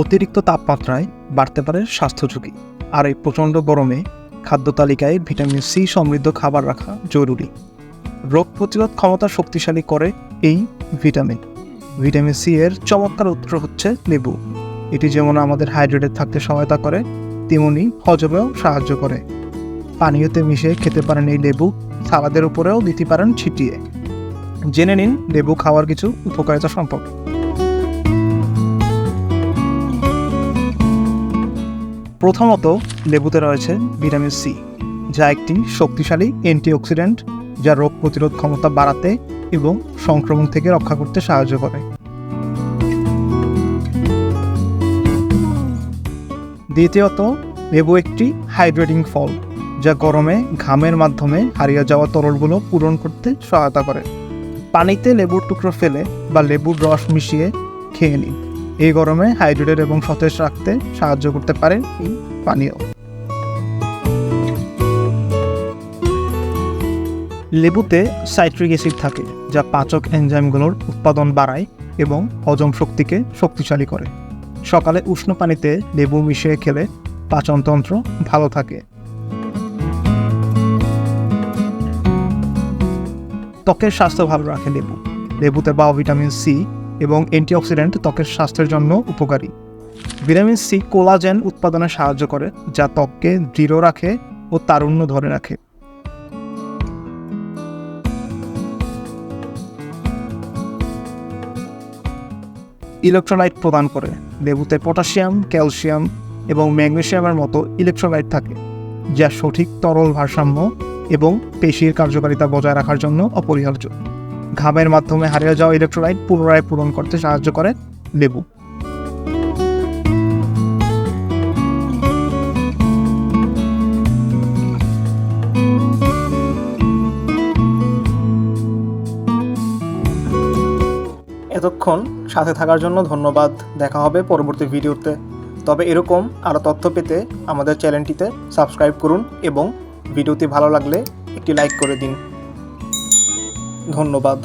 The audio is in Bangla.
অতিরিক্ত তাপমাত্রায় বাড়তে পারে স্বাস্থ্য ঝুঁকি। আর এই প্রচণ্ড গরমে খাদ্য তালিকায় ভিটামিন সি সমৃদ্ধ খাবার রাখা জরুরি। রোগ প্রতিরোধ ক্ষমতা শক্তিশালী করে এই ভিটামিন। ভিটামিন সি এর চমৎকার উত্তর হচ্ছে লেবু। এটি যেমন আমাদের হাইড্রেটেড থাকতে সহায়তা করে, তেমনি হজমেও সাহায্য করে। পানীয়তে মিশিয়ে খেতে পারেন এই লেবু, সালাদের উপরেও দিতে পারেন ছিটিয়ে। জেনে নিন লেবু খাওয়ার কিছু উপকারিতা সম্পর্কে। প্রথমত লেবুতে রয়েছে ভিটামিন সি, যা একটি শক্তিশালী অ্যান্টিঅক্সিডেন্ট যা রোগ প্রতিরোধ ক্ষমতা বাড়াতে এবং সংক্রমণ থেকে রক্ষা করতে সাহায্য করে। দ্বিতীয়ত, লেবু একটি হাইড্রেটিং ফল, যা গরমে ঘামের মাধ্যমে হারিয়ে যাওয়া তরলগুলো পূরণ করতে সহায়তা করে। পানিতে লেবুর টুকরো ফেলে বা লেবুর রস মিশিয়ে খেয়ে নিন। এই গরমে হাইড্রেটেড এবং সতেজ রাখতে সাহায্য করতে পারে এই পানীয়। লেবুতে সাইট্রিক অ্যাসিড থাকে, যা পাচক এনজাইমগুলোর উৎপাদন বাড়ায় এবং হজম শক্তিকে শক্তিশালী করে। সকালে উষ্ণ পানিতে লেবু মিশিয়ে খেলে পাচনতন্ত্র ভালো থাকে। ত্বকের স্বাস্থ্য ভালো রাখে লেবু। লেবুতে পাওয়া ভিটামিন সি এবং অ্যান্টিঅক্সিডেন্ট ত্বকের স্বাস্থ্যের জন্য উপকারী। ভিটামিন সি কোলাজেন উৎপাদনে সাহায্য করে, যা ত্বককে দৃঢ় রাখে ও তারুণ্য ধরে রাখে। ইলেকট্রোলাইট প্রদান করে, লেবুতে পটাশিয়াম, ক্যালসিয়াম এবং ম্যাগনেসিয়ামের মতো ইলেকট্রোলাইট থাকে, যা সঠিক তরল ভারসাম্য এবং পেশির কার্যকারিতা বজায় রাখার জন্য অপরিহার্য। ঘামের মাধ্যমে হারিয়ে যাওয়া ইলেকট্রোলাইট পুনরায় পূরণ করতে সাহায্য করে লেবু। এতক্ষণ সাথে থাকার জন্য ধন্যবাদ। দেখা হবে পরবর্তী ভিডিওতে। তবে এরকম আরও তথ্য পেতে আমাদের চ্যানেলটিতে সাবস্ক্রাইব করুন এবং ভিডিওটি ভালো লাগলে একটি লাইক করে দিন। ধন্যবাদ।